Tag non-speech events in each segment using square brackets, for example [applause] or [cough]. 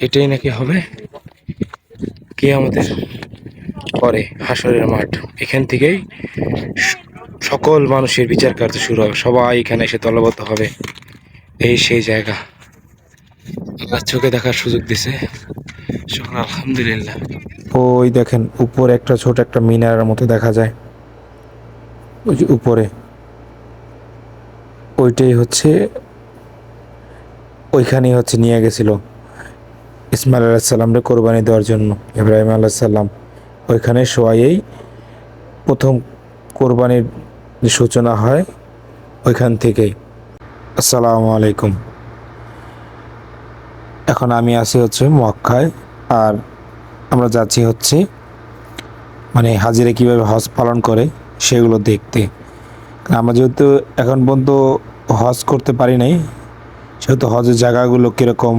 এটাই নাকি হবে? কে আমাদের পরে হাসরের মাঠ? এখান থেকেই সকল মানুষের বিচার কার্য শুরু হবে। সবাই এখানে এসে দলবদ্ধ হবে। এই সেই জায়গা। আল্লাহ চোখে দেখার সুযোগ দিছে। আলহামদুলিল্লাহ। ওই দেখেন, উপরে একটা ছোট একটা মিনারের মতো দেখা যায়। ওই যে উপরে। ওইটাই হচ্ছে, ওইখানেই হচ্ছে নিয়ে গেছিল। ইসমাইল আলাহিসাল্লামরে কোরবানি দেওয়ার জন্য। ইব্রাহিম আলাহিসাল্লাম ওইখানে শোয়াইয়েই প্রথম কোরবানির সূচনা হয় ওইখান থেকেই। আসসালামু আলাইকুম। এখন আমি আছি হচ্ছে মক্কায় আর আমরা যাচ্ছি হচ্ছে মানে হাজিরা কীভাবে হজ পালন করে সেগুলো দেখতে। আমরা যেহেতু এখন পর্যন্ত হজ করতে পারি নাই, সেহেতু হজের জায়গাগুলো কীরকম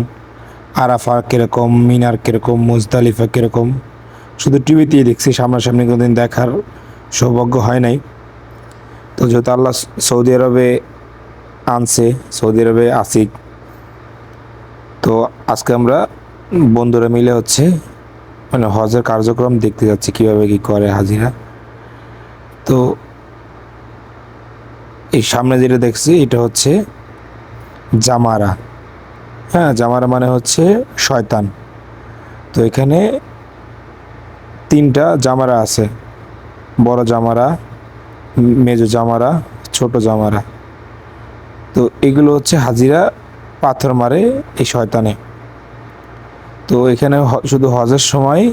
আরাফা কীরকম, মিনার কীরকম, মুজদালিফা কীরকম, শুধু টিভিতেই দেখছি, সামনাসামনি কোনোদিন দেখার সৌভাগ্য হয় নাই। তো যেহেতু আল্লাহ সৌদি আরবে আনছে, সৌদি আরবে আসি তো আজকে আমরা বন্ধুরা মিলে হচ্ছে মানে হজের কার্যক্রম দেখতে যাচ্ছি, কীভাবে কী করে হাজিরা। তো এই সামনে যেটা দেখছি, এটা হচ্ছে জামারা। হ্যাঁ জামারা মানে হচ্ছে শয়তান। তো এখানে তিনটা জামারা আছে। বড় জামারা, মেজো জামারা, ছোট জামারা। তো এগুলো হচ্ছে হাজিরা পাথর মারে এই শয়তানে। তো এখানে শুধু হজের সময়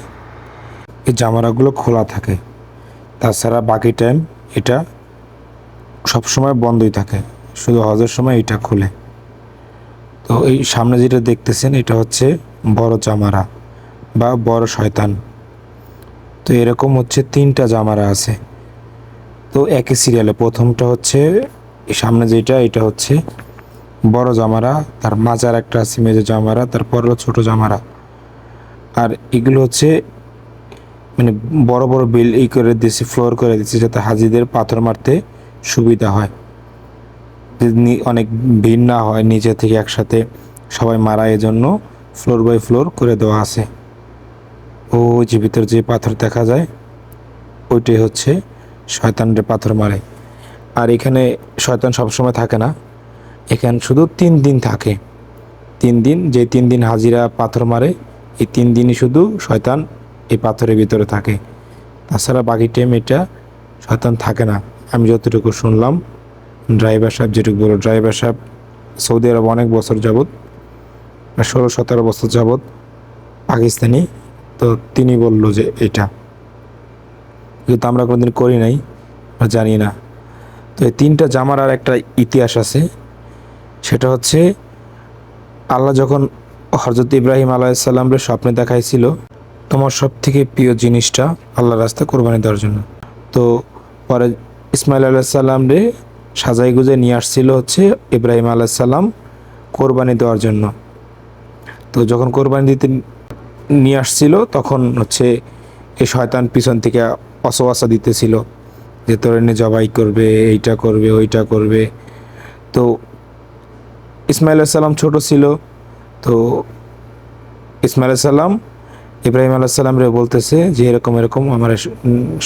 এই জামারাগুলো খোলা থাকে। তাছাড়া বাকি টাইম এটা সব সময় বন্ধই থাকে। শুধু হজের সময় এটা খুলে। তো এই সামনে যেটা দেখতেছেন, এটা হচ্ছে বড় জামারা বা বড় শয়তান। তো এরকম হচ্ছে তিনটা জামারা আছে। তো একই সিরিয়ালে প্রথমটা হচ্ছে সামনে যেটা, এটা হচ্ছে বড় জামারা, তার মাজার একটা আছে, মেজো জামারা তারপর হলো ছোট জামারা। আর এগুলো হচ্ছে মানে বড় বড় বিল ই করে দিয়েছে ফ্লোর করে দিচ্ছে যাতে হাজিদের পাথর মারতে সুবিধা হয়। অনেক ভিড় না হয় নিচে থেকে একসাথে সবাই মারা এজন্য ফ্লোর বাই ফ্লোর করে দেওয়া আছে। ও যে ভিতর যে পাথর দেখা যায়, ওইটাই হচ্ছে শয়তানরে পাথর মারে। আর এখানে শয়তান সবসময় থাকে না। এখানে শুধু তিন দিন থাকে। তিন দিন, যে তিন দিন হাজিরা পাথর মারে, এই তিন দিনই শুধু শয়তান এই পাথরের ভিতরে থাকে। তাছাড়া বাকি টাইম এটা শয়তান থাকে না। আমি যতটুকু শুনলাম ড্রাইভার সাহেব, যেটুকু বলো ড্রাইভার সাহেব, সৌদি আরব অনেক বছর যাবৎ, ষোলো সতেরো বছর যাবৎ পাকিস্তানি, তো তিনি বলল যে এটা। কিন্তু আমরা কোনোদিন করি নাই বা জানি না। তো এই তিনটা জামার আর একটা ইতিহাস আছে, সেটা হচ্ছে, আল্লাহ যখন হরজত ইব্রাহিম আলাইসাল্লামরে স্বপ্নে দেখাইছিল, তোমার সব থেকে প্রিয় জিনিসটা আল্লাহ রাস্তা কোরবানি দেওয়ার জন্য। তো পরে ইসমাইল আলাইসাল্লাম রে সাজাই গুজে নিয়ে আসছিল হচ্ছে ইব্রাহিম আলাইসাল্লাম কোরবানি দেওয়ার জন্য। তো যখন কোরবানি দিতে নিয়ে আসছিল, তখন হচ্ছে এই শয়তান পিছন থেকে অসবাসা দিতেছিল যে, তোর এনে জবাই করবে, এইটা করবে, ওইটা করবে। তো ইসমাইল সাল্লাম ছোট ছিল। তো ইসমাইল সাল্লাম ইব্রাহিম আলাইসাল্লাম রে বলতেছে যে, এরকম এরকম আমার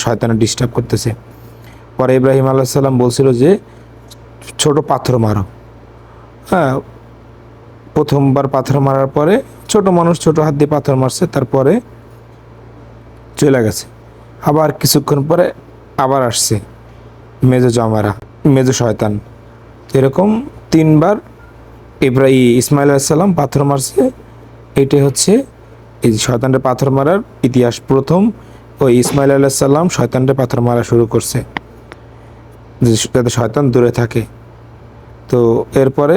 শয়তানে ডিস্টার্ব করতেছে। পরে ইব্রাহিম আলাইসাল্লাম বলছিল যে ছোট পাথর মারো। হ্যাঁ প্রথমবার পাথর মারার পরে ছোট মানুষ ছোট হাত দিয়ে পাথর মারছে, তারপরে চলে গেছে। আবার কিছুক্ষণ পরে আবার আসছে মেজো জামারা, মেজো শয়তান। এরকম তিনবার ইব্রাহিম ইসমাইল আলাইসাল্লাম পাথর মারছে। এটাই হচ্ছে এই শয়তানটা পাথর মারার ইতিহাস প্রথম ওই ইসমাইল আলাইসাল্লাম শয়তানটা পাথর মারা শুরু করছে। যাতে শয়তান দূরে থাকে। তো এরপরে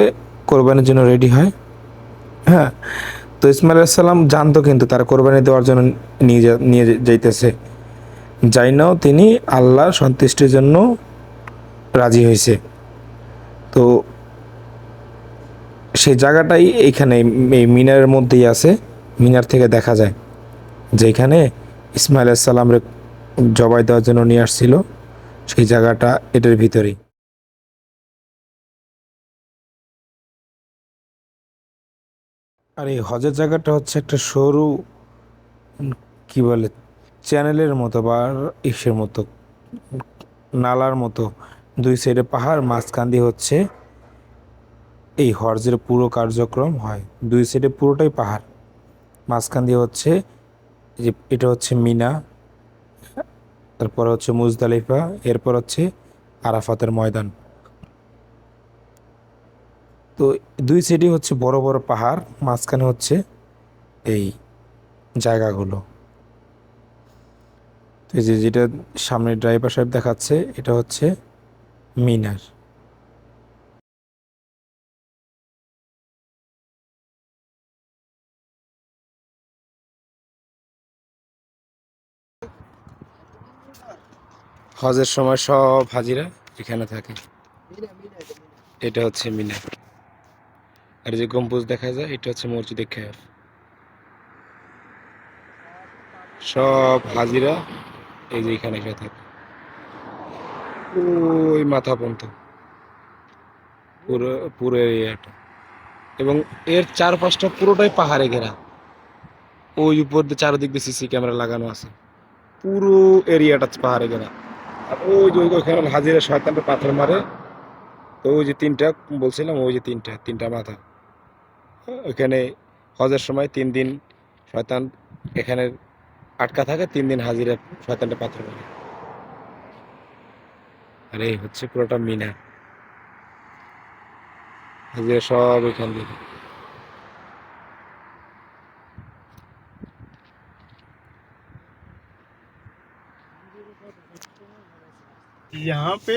কোরবানির জন্য রেডি হয়। হ্যাঁ তো ইসমাইল আলাইসাল্লাম জানতো কিন্তু তার কোরবানি দেওয়ার জন্য নিয়ে নিয়ে যাইতেছে। যাই নাও তিনি আল্লাহ সন্তুষ্টির জন্য রাজি হয়েছে তো সেই জায়গাটাই এইখানে এই মিনারের মধ্যেই আছে। মিনার থেকে দেখা যায় যে এখানে ইসমাইল সাল্লামরে জবাই দেওয়ার জন্য নিয়ে আসছিল। সেই জায়গাটা এটার ভিতরেই। আর এই হজের জায়গাটা হচ্ছে একটা সরু কি বলে, চ্যানেলের মতো বা ইসের মতো, নালার মতো দুই সাইডে পাহাড়, মাঝখান দিয়ে হচ্ছে এই হজের পুরো কার্যক্রম হয়। দুই সাইডে পুরোটাই পাহাড়, মাঝখান দিয়ে হচ্ছে যে, এটা হচ্ছে মিনা তারপর হচ্ছে মুজদালিফা, এরপর হচ্ছে আরাফাতের ময়দান। তো দুই সাইডে হচ্ছে বড় বড় পাহাড়, মাঝখানে হচ্ছে এই জায়গাগুলো। তো এই যে যেটা সামনে ড্রাইভার সাহেব দেখাচ্ছে, এটা হচ্ছে মিনার। হজের সময় সব হাজিরা এখানে থাকে। এটা হচ্ছে মিনার আর যে গম্বুজ দেখা যায় এটা হচ্ছে মসজিদে খেয়ার। সব হাজিরা এই যে এখানে এসে থাকে। ওই মাথা পর্যন্ত। পুরো পুরো এরিয়াটা। এবং এর চারপাশটা পুরোটাই পাহাড়ে ঘেরা। ওই উপর দিয়ে চারদিক দিয়ে সিসি ক্যামেরা লাগানো আছে। পুরো এরিয়াটা পাহাড়ে ঘেরা। ওই যে ওইখানে হাজিরা শয়তানটা পাথর মারে, তো ওই যে তিনটা, বলছিলাম ওই যে তিনটা তিনটা মাথা। ওইখানে হজের সময় তিন দিন শয়তান এখানে আটকা থাকে, তিন দিন হাজিরা শয়তানটা পাথর মারে। আর এই হচ্ছে পুরোটা মিনা। হাজিরা সব এখান থেকে यहाँ पे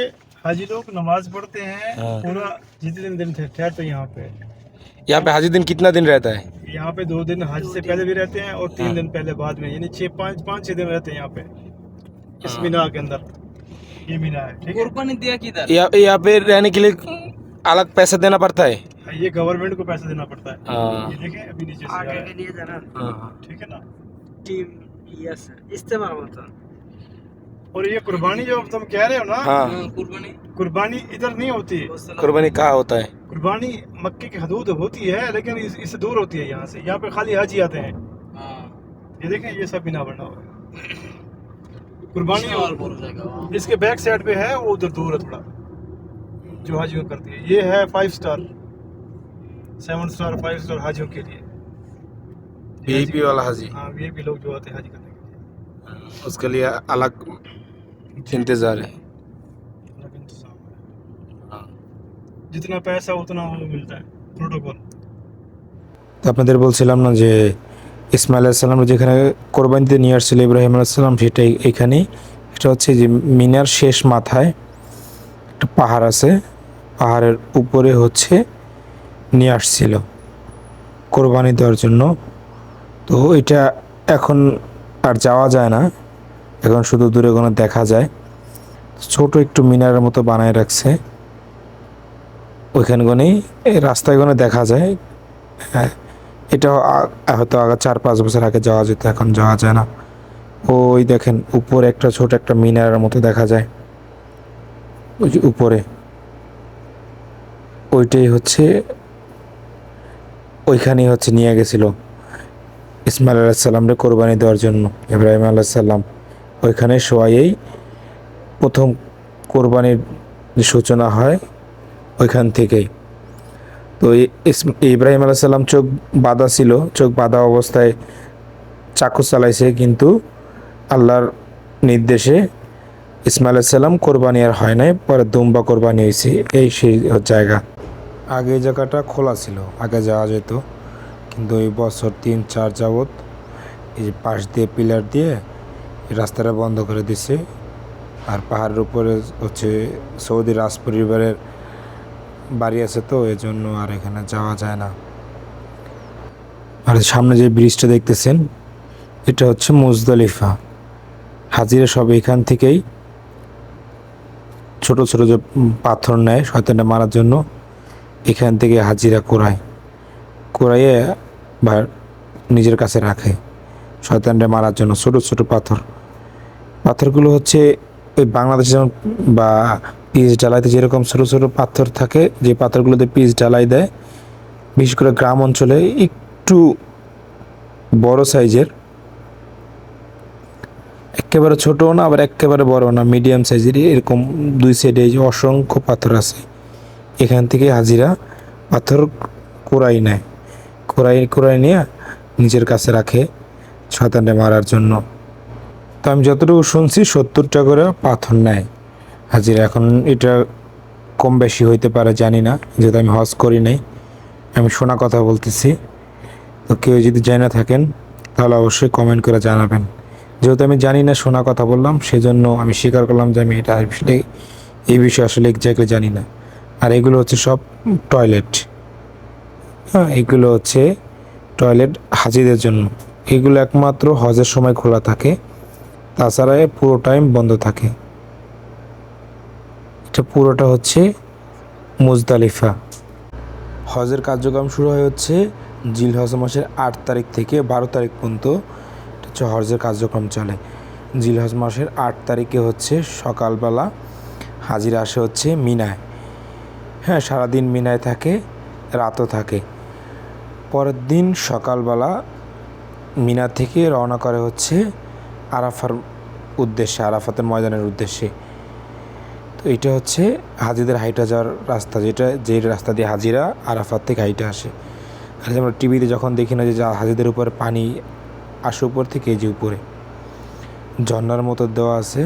हाजी लोग नमाज़ पढ़ते हैं हाँ। पूरा जितने दिन ठहरते हैं यहाँ पे। यहाँ पे हाजी दिन कितना दिन रहता है? यहाँ पे दो दिन हज से पहले भी रहते हैं और तीन हाँ। दिन पहले बाद में यानी छः पाँच पाँच छः दिन रहते हैं यहाँ पे इस हाँ। मीना के अंदर। ये मीना है ठीक है? दिया किधर? यहाँ यहाँ पे रहने के लिए अलग पैसा देना पड़ता है? ये गवर्नमेंट को पैसा देना पड़ता है। हाँ। ये देखें अभी नीचे से आगे के लिए जाना ठीक है ना? टीम यस इस्तेमाल होता। और ये कुर्बानी जो तुम कह रहे हो ना हाँ। कुर्बानी। कुर्बानी इधर नहीं होती। कुर्बानी कहाँ होता है? कुर्बानी मक्के की हदूद होती है लेकिन इस- इससे दूर होती है यहाँ से। यहाँ पे खाली हाजी आते हैं। ये देखें ये सब बिना बना हुआ है। कुर्बानी और इसके बैक साइड पे है वो उधर दूर है थोड़ा। जो हाजियों करती है। ये है five star seven star five star हाजियों के लिए। वीआईपी वाला हाजी। हाँ वी भी लोग जो आते हैं हाजी करने के लिए। उसके लिए अलग इंतजार है अलग इंतजाम है हाँ। जितना पैसा उतना वो मिलता है प्रोटोकॉल তো আপনাদের বলছিলাম না যে ইসমাইল আলাইসাল্লাম যেখানে কোরবানিতে নিয়ে আসছিল ইব্রাহিম আলাইসাল্লাম সেটাই এখানেই এটা হচ্ছে যে মিনার শেষ মাথায় একটা পাহাড় আছে পাহাড়ের উপরে হচ্ছে নিয়ে আসছিল কোরবানি দেওয়ার জন্য তো এটা এখন আর যাওয়া যায় না এখন শুধু দূরে কোনো দেখা যায়। ছোট একটু মিনারের মতো বানায় রাখছে। ওইখানে গনেই এই রাস্তায় গনে দেখা যায়। হ্যাঁ এটা হয়তো আগে চার পাঁচ বছর আগে যাওয়া যেত, এখন যাওয়া যায় না। ওই দেখেন, উপরে একটা ছোট একটা মিনারের মতো দেখা যায়। ওই যে উপরে। ওইটাই হচ্ছে, ওইখানেই হচ্ছে নিয়ে গেছিল। ইসমাইল আলাহিসাল্লামরে কোরবানি দেওয়ার জন্য, ইব্রাহিম আলাহিসাল্লাম ওইখানে শোয়াইয়েই প্রথম কোরবানির সূচনা হয়, ওইখান থেকেই। তো ইব্রাহিম আলাইসাল্লাম চোখ বাঁধা ছিল, চোখ বাঁধা অবস্থায় চাকু চালাইছে, কিন্তু আল্লাহর নির্দেশে ইসমাইল সাল্লাম কোরবানি আর হয় নাই, পরে দুম্বা কোরবানি হয়েছে এই সেই জায়গা। আগে জায়গাটা খোলা ছিল, আগে যাওয়া যেত, কিন্তু এই বছর তিন চার যাবত এই পাশ দিয়ে পিলার দিয়ে রাস্তাটা বন্ধ করে দিছে। আর পাহাড়ের উপরে হচ্ছে সৌদি রাজ পরিবারের বাড়ি আছে তো এই জন্য আর এখানে যাওয়া যায় না। আর সামনে যে ব্রিজটা দেখতেছেন, এটা হচ্ছে মুজদলিফা। হাজিরা সব এখান থেকেই ছোট ছোট যে পাথর নেয় শয়তানটা মারার জন্য, এখান থেকে হাজিরা কোরায়। কোরাইয়ে বা নিজের কাছে রাখে। শয়তানটা মারার জন্য ছোট ছোট পাথর। পাথরগুলো হচ্ছে ওই বাংলাদেশে যেমন বা পিচ ঢালাইতে যেরকম ছোটো ছোটো পাথর থাকে, যে পাথরগুলোতে পিচ ঢালাই দেয়, বিশেষ করে গ্রাম অঞ্চলে একটু বড় সাইজের। একেবারে ছোটও না, আবার একেবারে বড় না, মিডিয়াম সাইজের এরকম দুই সাইডে যে অসংখ্য পাথর আছে। এখান থেকে হাজিরা পাথর কুড়াই নেয়। কুড়াই কুড়াই নিয়ে নিজের কাছে রাখে শতানে মারার জন্য। তো আমি যতটুকু শুনছি, সত্তরটা করে পাথর নেয়। হাজিরা, এখন এটা কম বেশি হইতে পারে, জানি না, যেহেতু আমি হজ করি নাই। আমি শোনা কথা বলতেছি। তো কেউ যদি জেনে থাকেন, তাহলে অবশ্যই কমেন্ট করে জানাবেন। যেহেতু আমি জানি না, শোনা কথা বললাম, সেজন্য আমি স্বীকার করলাম যে আমি এটা আসলে, এই বিষয়ে আসলে এক্স্যাক্টলি জানি না। আর এগুলো হচ্ছে সব টয়লেট হ্যাঁ এগুলো হচ্ছে টয়লেট হাজিদের জন্য। এগুলো একমাত্র হজের সময় খোলা থাকে। তাছাড়া এ পুরো টাইম বন্ধ থাকে। এটা পুরোটা হচ্ছে মুজদালিফা। হজের কার্যক্রম শুরু হয় হচ্ছে জিল হজ মাসের আট তারিখ থেকে বারো তারিখ পর্যন্ত। এটা হচ্ছে হজের কার্যক্রম চলে। জিল হজ মাসের আট তারিখে হচ্ছে সকালবেলা হাজিরা আসে হচ্ছে মিনায়। হ্যাঁ সারাদিন মিনায় থাকে, রাতও থাকে। পরের দিন সকালবেলা মিনা থেকে রওনা করে হচ্ছে আরাফার উদ্দেশ্যে, আরাফাতের ময়দানের উদ্দেশ্যে। তো এটা হচ্ছে হাজিদের হাইটা যাওয়ার রাস্তা, যেটা যে রাস্তা দিয়ে হাজিরা আরাফাত থেকে হাইটা আসে। আর আমরা টিভিতে যখন দেখি না যে হাজিদের উপরে পানি আসে উপর থেকে যে উপরে। ঝর্নার মতো দেওয়া আছে,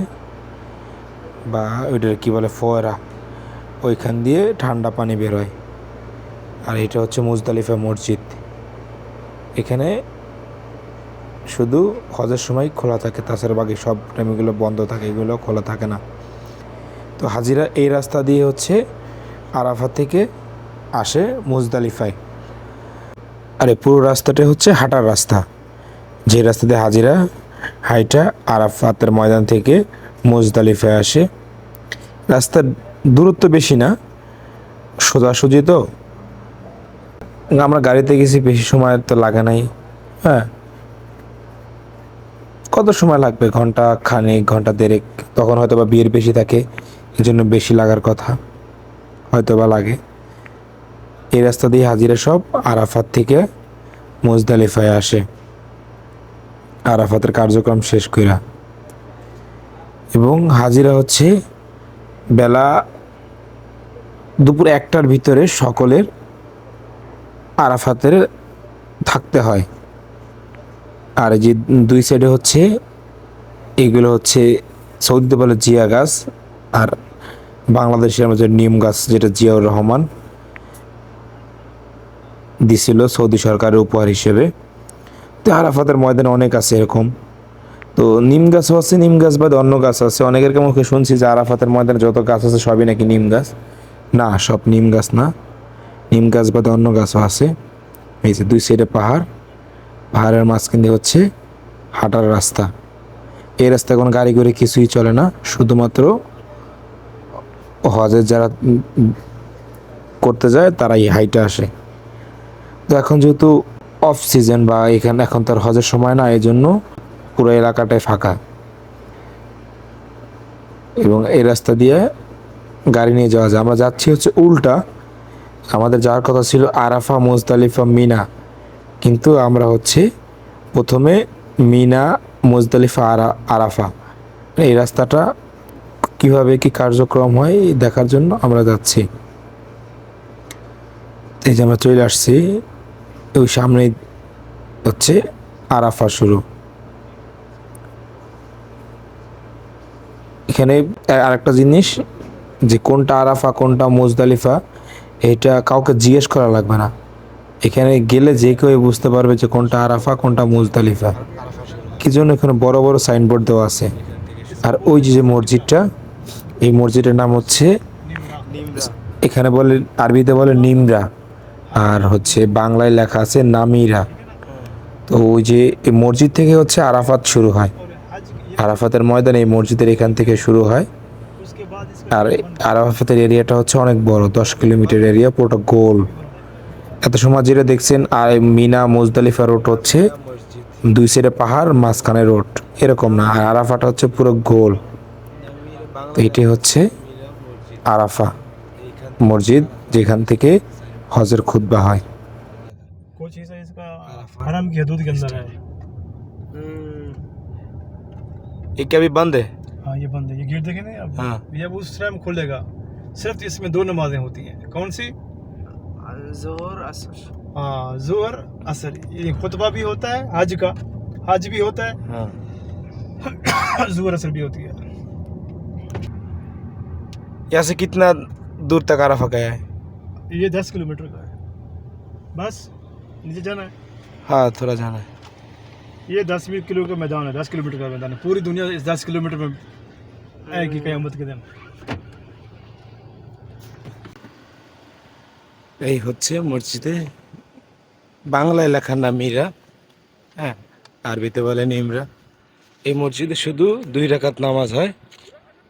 বা ওইটার কী বলে, ফোয়ারা। ওইখান দিয়ে ঠান্ডা পানি বেরোয় আর এটা হচ্ছে মুজদালিফা মসজিদ। এখানে শুধু হজের সময় খোলা থাকে, তাছাড়া বাকি সব টাইমগুলো বন্ধ থাকে, এগুলো খোলা থাকে না। তো হাজিরা এই রাস্তা দিয়ে হচ্ছে আরাফা থেকে আসে মুজদালিফায়। আরে পুরো রাস্তাটা হচ্ছে হাঁটার রাস্তা। যে রাস্তা দিয়ে হাজিরা হাইটা আরাফাতের ময়দান থেকে মুজদালিফায় আসে। রাস্তার দূরত্ব বেশি না, সোজাসুজি তো। আমরা গাড়িতে গেছি, বেশি সময় তো লাগে নাই। হ্যাঁ। কত সময় লাগবে? ঘণ্টা খানেক, ঘণ্টা দেড়েক? তখন হয়তো বা বিয়ের বেশি থাকে এই জন্য বেশি লাগার কথা হয়তো বা লাগে। এই রাস্তা দিয়ে হাজিরা সব আরাফাত থেকে মুজদালিফায় আসে। আরাফাতের কার্যক্রম শেষ করা এবং হাজিরা হচ্ছে বেলা দুপুর একটার ভিতরে সকলের আরাফাতের থাকতে হয়। আর যে দুই সাইডে হচ্ছে, এগুলো হচ্ছে সৌদিতে বলে জিয়া গাছ আর বাংলাদেশের মধ্যে নিম গাছ যেটা জিয়াউর রহমান দিছিল সৌদি সরকারের উপহার হিসেবে। তো আরাফাতের ময়দানে অনেক আছে এরকম। তো নিম গাছও আছে, নিম গাছ বাদে অন্য গাছ আছে। অনেকের মুখে শুনছি যে আরাফাতের ময়দানে যত গাছ আছে সবই নাকি নিম গাছ। না, সব নিম গাছ না। নিম গাছ বাদে অন্য গাছও আছে। এই যে দুই সাইডে পাহাড়। পাহাড়ের মাঝখান দিয়ে হচ্ছে হাঁটার রাস্তা। এই রাস্তায় কোনো গাড়ি করে কিছুই চলে না। শুধুমাত্র হজের যারা করতে যায়, তারাই হাইটে আসে। তো এখন যেহেতু অফ সিজন বা এখানে, এখন তার হজের সময় না এই জন্য পুরো এলাকাটাই ফাঁকা। এবং এই রাস্তা দিয়ে গাড়ি নিয়ে যাওয়া যায়। আমরা যাচ্ছি হচ্ছে উল্টা। আমাদের যাওয়ার কথা ছিল আরাফা, মুজদালিফা, মিনা। কিন্তু আমরা হচ্ছে প্রথমে মিনা, মুজদালিফা, আরা, আরাফা। এই রাস্তাটা কীভাবে কি কার্যক্রম হয় দেখার জন্য আমরা যাচ্ছি। এই যে আমরা চলে আসছি, ওই সামনে হচ্ছে আরাফা শুরু। এখানে আরেকটা জিনিস যে কোনটা আরাফা, কোনটা মুজদালিফা, এটা কাউকে জিজ্ঞেস করা লাগবে না। এখানে গেলে যে কেউ বুঝতে পারবে যে কোনটা আরাফা, কোনটা মুজদালিফা কি জন্য এখানে বড় বড় সাইনবোর্ড দেওয়া আছে? আর ওই যে মসজিদটা, এই মসজিদের নাম হচ্ছে, এখানে বলে, আরবিতে বলে নিমরা। আর হচ্ছে বাংলায় লেখা আছে নামিরা। তো ওই যে এই মসজিদ থেকে হচ্ছে আরাফাত শুরু হয়। আরাফাতের ময়দান এই মসজিদের এখান থেকে শুরু হয়। আর আরাফাতের এরিয়াটা হচ্ছে অনেক বড়, দশ কিলোমিটার এরিয়া পুরোটা গোল। এত সময় যেটা দেখছেন আর মিনা মুজদালিফা রোড হচ্ছে দুই সাইডে পাহাড় মাঝখানে রোড এরকম না আর আরাফাটা হচ্ছে পুরো গোল তো এটি হচ্ছে আরাফা মসজিদ যেখান থেকে হজের খুতবা হয় कुछ हिस्सा इसका हरम की हदूद के अंदर है हम्म, ये क्या अभी बंद है हाँ ये बंद है ये गेट देखे ना अब हाँ ये अब उस टाइम खुलेगा सिर्फ इसमें दो नमाजें होती हैं कौन सी जोहर असर। हाँ जोहर असर। ये खुतबा भी होता है हज का। हज भी होता है। हाँ। [coughs] जोहर असर भी होती है। यहाँ से कितना दूर तक आराफा गया है? ये दस किलोमीटर का है। बस नीचे जाना है। हाँ थोड़ा जाना है। ये दस बीस किलो का मैदान है दस किलोमीटर का मैदान है। पूरी दुनिया इस दस किलोमीटर में आएगी क़यामत के दिन। এই হচ্ছে মসজিদে বাংলায় লেখার নাম মীরা হ্যাঁ আরবিতে বলেন ইমরা এই মসজিদে শুধু দুই রাকাত নামাজ হয়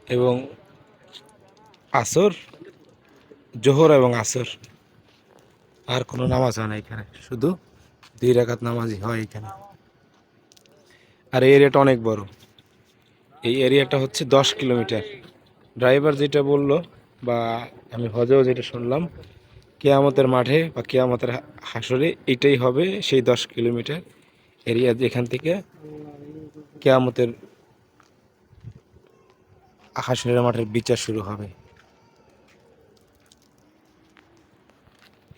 এবং আসর, জোহর এবং আসর। আর কোনো নামাজ হয় না এখানে, শুধু দুই রাকাত নামাজই হয় এখানে। আর এই এরিয়াটা অনেক বড়। এই এরিয়াটা হচ্ছে দশ কিলোমিটার। ড্রাইভার যেটা বলল বা আমি হজেও যেটা শুনলাম কেয়ামতের মাঠে বা কেয়ামতের হাসরে এটাই হবে সেই দশ কিলোমিটার এরিয়া যেখান থেকে কেয়ামতের হাসরের মাঠের বিচার শুরু হবে।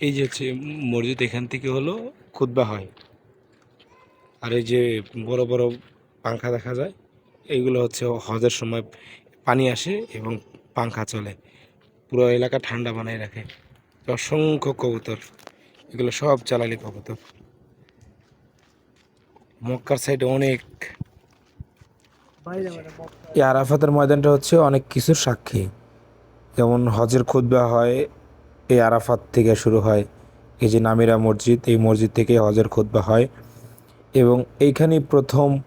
এই যে হচ্ছে মসজিদ এখান থেকে হলো খুতবা হয়। আর এই যে বড় বড় পাংখা দেখা যায় এইগুলো হচ্ছে হজের সময় পানি আসে এবং পাংখা চলে। পুরো এলাকা ঠান্ডা বানায় রাখে। অসংখ্য কবুতর। এগুলো সব চালালি কবুতর। মক্কার সাইডে অনেক। এই আরাফাতের ময়দানটা হচ্ছে অনেক কিছুর সাক্ষী। যেমন হজের খুতবা হয়, এই আরাফাত থেকে শুরু হয়। এই যে নামিরা মসজিদ, এই মসজিদ থেকে হজের খুতবা হয়। এবং এইখানেই প্রথম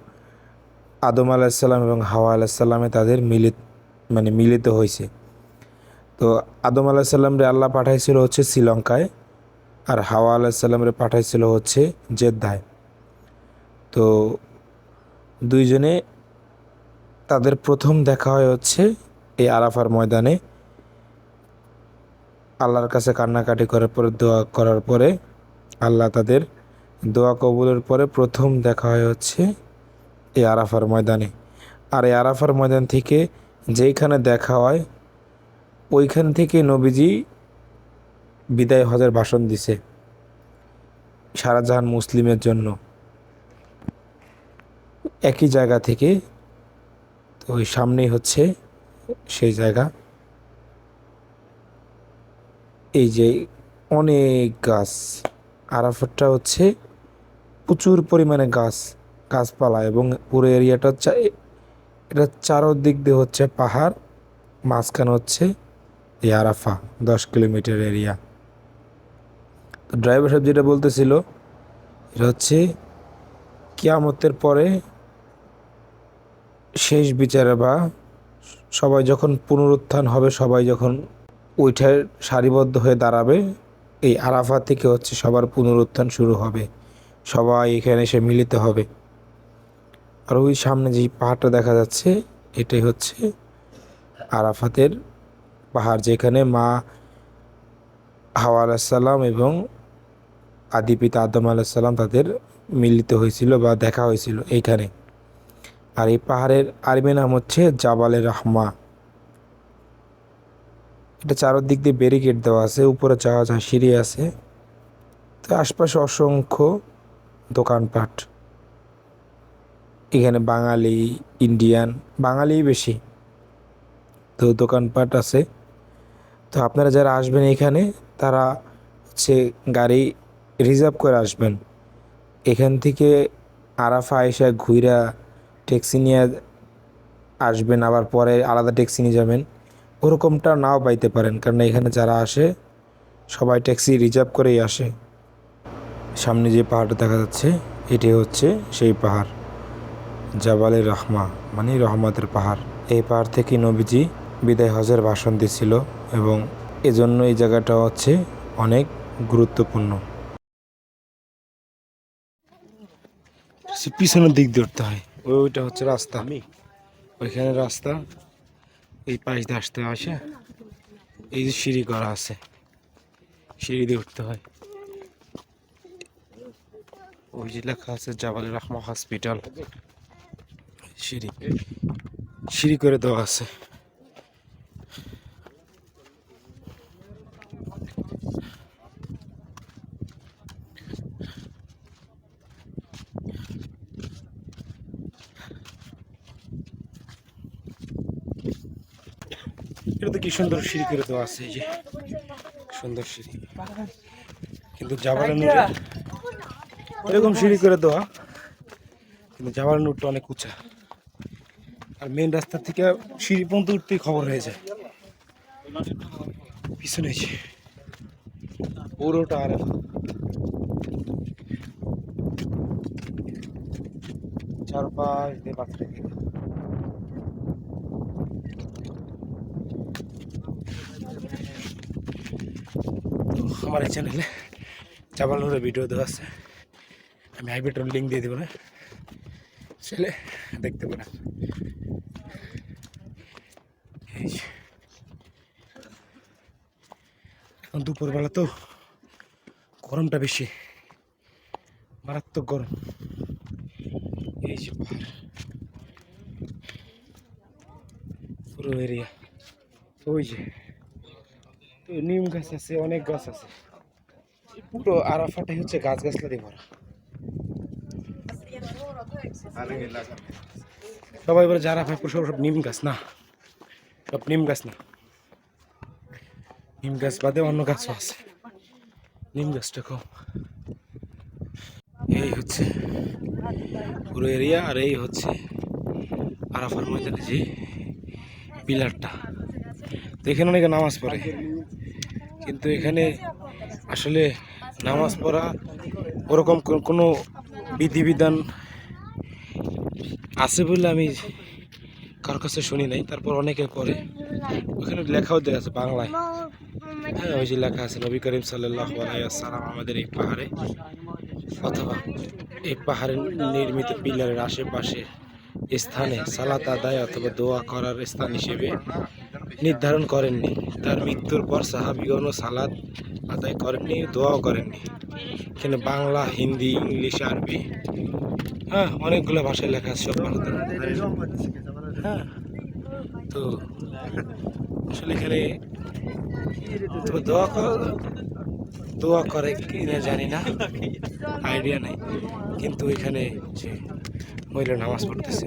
আদম আলাহিসাল্লাম এবং হাওয়া আলাহিসাল্লামে তাদের মিলিত মানে মিলিত হয়েছে। তো আদম আলাহিসাল্লামরে আল্লাহ পাঠাইছিল হচ্ছে শ্রীলঙ্কায় আর হাওয়া আলাহিসাল্লামরে পাঠাইছিল হচ্ছে জেদ্দায়। তো দুইজনে তাদের প্রথম দেখা হয় হচ্ছে এই আরাফার ময়দানে। আল্লাহর কাছে কান্নাকাটি করার পরে, দোয়া করার পরে আল্লাহ তাদের দোয়া কবুলের পরে প্রথম দেখা হয় হচ্ছে এই আরাফার ময়দানে। আর এই আরাফার ময়দান থেকে যেইখানে দেখা হয় ওইখান থেকে নবীজি বিদায় হজের ভাষণ দিছে সারাজাহান মুসলিমের জন্য। একই জায়গা থেকে তো ওই সামনেই হচ্ছে সেই জায়গা। এই যে অনেক গাছ, আরাফাতটা হচ্ছে প্রচুর পরিমাণে গাছ, গাছপালা এবং পুরো এরিয়াটা হচ্ছে, এটা চারোদিক দিয়ে হচ্ছে পাহাড়, মাঝখানে হচ্ছে এই আরাফা, দশ কিলোমিটার এরিয়া। তো ড্রাইভার সাহেব যেটা বলতেছিল, এটা হচ্ছে কিয়ামতের পরে শেষ বিচারে বা সবাই যখন পুনরুত্থান হবে, সবাই যখন ওইটার সারিবদ্ধ হয়ে দাঁড়াবে, এই আরাফা থেকে হচ্ছে সবার পুনরুত্থান শুরু হবে। সবাই এখানে এসে মিলিত হবে। আর ওই সামনে যে পাহাড়টা দেখা যাচ্ছে, এটাই হচ্ছে আরাফাতের পাহাড় যেখানে মা হাওয়া আলাহিসাল্লাম এবং আদি পিতা আদম আলাহিসাল্লাম তাদের মিলিত হয়েছিল বা দেখা হয়েছিল এইখানে। আর এই পাহাড়ের আরবি নাম হচ্ছে জাবালে রহমা। এটা চারদিক দিয়ে ব্যারিকেড দেওয়া আছে, উপরে যাওয়া যায় সিঁড়ি আছে। তো আশপাশে অসংখ্য দোকানপাট। এখানে বাঙালি, ইন্ডিয়ান, বাঙালিই বেশি। তো দোকানপাট আছে। তো আপনারা যারা আসবেন এখানে, তারা হচ্ছে গাড়ি রিজার্ভ করে আসবেন। এখান থেকে আরাফা আয়সা ঘুইরা ট্যাক্সি নিয়ে আসবেন, আবার পরে আলাদা ট্যাক্সি নিয়ে যাবেন। ওরকমটা নাও পাইতে পারেন কারণ এখানে যারা আসে, সবাই ট্যাক্সি রিজার্ভ করেই আসে। সামনে যে পাহাড়টা দেখা যাচ্ছে, এটি হচ্ছে সেই পাহাড়, জাবালে রহমা মানে রহমতের পাহাড়। এই পাহাড় থেকে নবীজি বিদায় হজের ভাষণ দিছিল এবং এজন্য এই জায়গাটা হচ্ছে অনেক গুরুত্বপূর্ণ। পিছনের দিক উঠতে হয়। ওইটা হচ্ছে রাস্তা। আমি? ওইখানে রাস্তা এই পাশ দিয়ে আসতে আসে। এই যে সিঁড়ি করা আছে সিঁড়ি দিয়ে উঠতে হয়। ওই যে লেখা আছে জাবাল রহমা হসপিটাল। সিঁড়ি। সিঁড়ি করে দেওয়া আছে। এটা তো কি সুন্দর সিঁড়ি করে দেওয়া আছে এই যে। সুন্দর সিঁড়ি। কিন্তু জাবালের নূরে এরকম সিঁড়ি করে দেওয়া। কিন্তু যাওয়ার নোটটা অনেক উঁচা। আর মেন রাস্তা থেকে সিঁড়ি পর্যন্ত উঠতেই খবর হয়ে যায়। পিছনে যে পুরোটা আর চারপাশ দিয়ে পাত্রে আমার এই চ্যানেলে চাবাল নোরের ভিডিও দেওয়া আছে। আমি হাইব্রিডের লিঙ্ক দিয়ে দেবো না। ছেলে, দেখতে পারেন। এখন দুপুরবেলা তো গরমটা বেশি। মারাত্মক গরম। এই যে পুরো এরিয়া ওই যে। নিম গাছ আছে, অনেক গাছ আছে। পুরো আরাফাটাই হচ্ছে গাছ গাছলা দিয়ে ভরা। সবাই বলে যারা ভাই সব সব নিম গাছ, না। সব নিম গাছ না। নিম গাছ বাদে অন্য গাছও আছে। নিম গাছটা কম। এই হচ্ছে পুরো এরিয়া আর এই হচ্ছে আরাফার ময়দানে যে পিলারটা। তো এখানে অনেকে নামাজ পড়ে। কিন্তু এখানে আসলে নামাজ পড়া ওরকম কোনো বিধিবিধান আছে বলে আমি কারোর কাছে শুনি নাই, তারপর অনেকে পড়ে ওখানে লেখাও দেওয়া আছে বাংলায়। হ্যাঁ ওই যে লেখা আছে, নবী করিম সাল্লাহ আমাদের এই পাহাড়ে, অথবা এই পাহাড়ের নির্মিত পিলারের আশেপাশে স্থানে সালাত আদায় অথবা দোয়া করার স্থান হিসেবে নির্ধারণ করেননি। তার মৃত্যুর পর সাহাবিগণ সালাদ আদায় করেননি, দোয়াও করেননি। এখানে বাংলা, হিন্দি, ইংলিশ, আরবি হ্যাঁ অনেকগুলো ভাষায় লেখা আছে, সব ভারতের হ্যাঁ তো আসলে এখানে তো দোয়া কর দোয়া করে কি না জানি না, আইডিয়া নেই। কিন্তু এখানে যে মহিলা নামাজ পড়তেছে।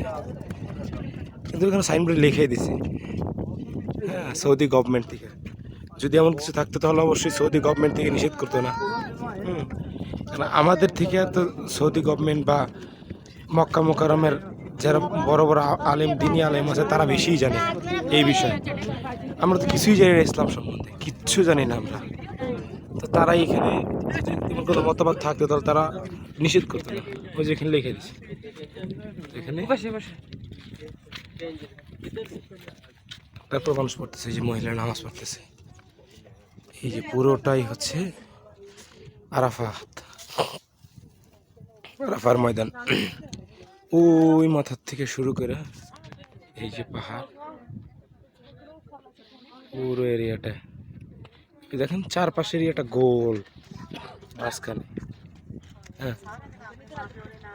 কিন্তু এখানে সাইনবোর্ডে লিখে দিছে। হ্যাঁ সৌদি গভর্নমেন্ট থেকে। যদি এমন কিছু থাকতো তাহলে অবশ্যই সৌদি গভর্নমেন্ট থেকে নিষেধ করতো না। হুম। আমাদের থেকে তো সৌদি গভর্নমেন্ট বা মক্কা মোকারমের যারা বড় বড় আলেম, দিনী আলেম আছে, তারা বেশিই জানে এই বিষয়ে। আমরা তো কিছুই জানি না ইসলাম সম্বন্ধে। কিচ্ছু জানি না আমরা। তো তারা এখানে কোনো মতবাদ থাকতো তাহলে তারা নিষেধ করতো না। ওই যে এখানে লিখে দিচ্ছে এখানে তারপর মানুষ পড়তেছে, এই যে মহিলা নামাজ পড়তেছে। এই যে পুরোটাই হচ্ছে আরাফাত। আরাফার ময়দান। ওই মাথার থেকে শুরু করে এই যে পাহাড়, পুরো এরিয়াটা। দেখেন চারপাশে এরিয়াটা গোল, মাঝখানে। হ্যাঁ।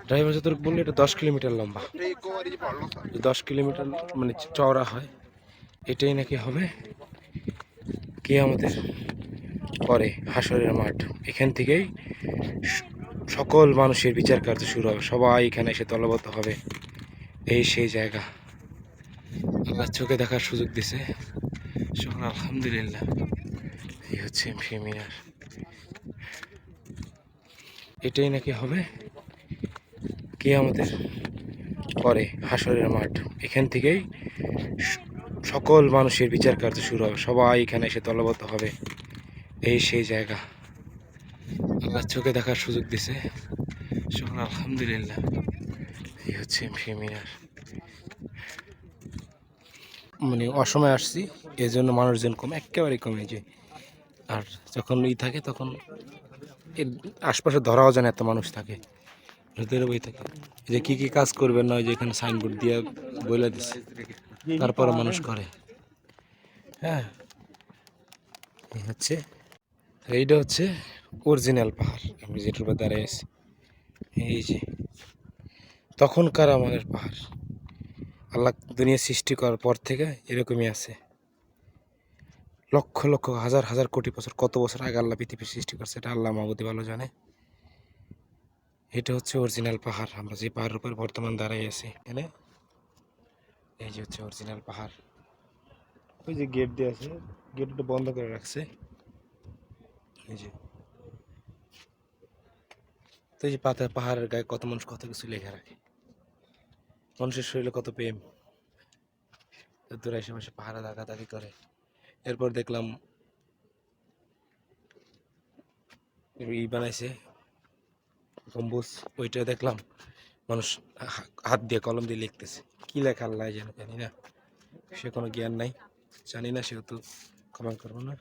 ড্রাইভার যতটুকু বললে, এটা দশ কিলোমিটার লম্বা। দশ কিলোমিটার মানে চওড়া হয়। এটাই নাকি হবে? কে আমাদের পরে হাসরের মাঠ? এখান থেকেই সকল মানুষের বিচার কার্য শুরু হবে। সবাই এখানে এসে দলবদ্ধ হবে। এই সেই জায়গা। আল্লাহ চোখে দেখার সুযোগ দিছে। সকল আলহামদুলিল্লাহ। এই হচ্ছে ফেমিনার এটাই নাকি হবে? কে আমাদের পরে হাসরের মাঠ? এখান থেকেই সকল মানুষের বিচার কার্য শুরু হবে। সবাই এখানে এসে দলবদ্ধ হবে। এই সেই জায়গা। আল্লাহ চোখে দেখার সুযোগ দিছে। সকল আলহামদুলিল্লাহ। এই হচ্ছে ফেমিনার মানে অসময় আসছি এই জন্য মানুষজন কম, একেবারে কমে যায় আর যখন ই থাকে, তখন এর আশপাশে ধরাও যায় না, এত মানুষ থাকে। বই থাকে। যে কী কী কাজ করবেন না, ওই যে এখানে সাইনবোর্ড দিয়ে বলে দিচ্ছে তারপরে মানুষ করে। হ্যাঁ এই হচ্ছে এইটা হচ্ছে অরিজিনাল পাহাড়। আমি যেটার উপর দাঁড়িয়ে আছি এই যে তখনকার আমাদের পাহাড়। আল্লাহ দুনিয়া সৃষ্টি করার পর থেকে এরকমই আছে। লক্ষ লক্ষ হাজার হাজার কোটি বছর কত বছর আগে আল্লাহ পৃথিবী সৃষ্টি করছে এটা আল্লাহ মাহবুদি ভালো জানে। এটা হচ্ছে অরিজিনাল পাহাড়। আমরা যে পাহাড়ের উপর বর্তমান দাঁড়াই আছি এখানে এই যে হচ্ছে অরিজিনাল পাহাড়। ওই যে গেট দিয়ে আছে গেটটা বন্ধ করে রাখছে। এই যে। তো এই যে পাতা পাহাড়ের গায়ে কত মানুষ কত কিছু লেখা রাখে। মানুষের শরীরে কত প্রেম। দূরে এসে বসে পাহাড়ে দাগাদাগি করে। এরপর দেখলাম ই বানাইছে গম্বুজ ওইটা দেখলাম মানুষ হাত দিয়ে কলম দিয়ে লিখতেছে। কি লেখা আল্লাহ যেন জানি না। সে কোনো জ্ঞান নাই, জানি না সে সেহেতু কমেন্ট করব না।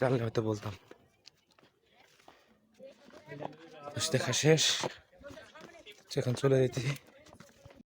জানলে হয়তো বলতাম। দেখা শেষ। এখন চলে যেতেছি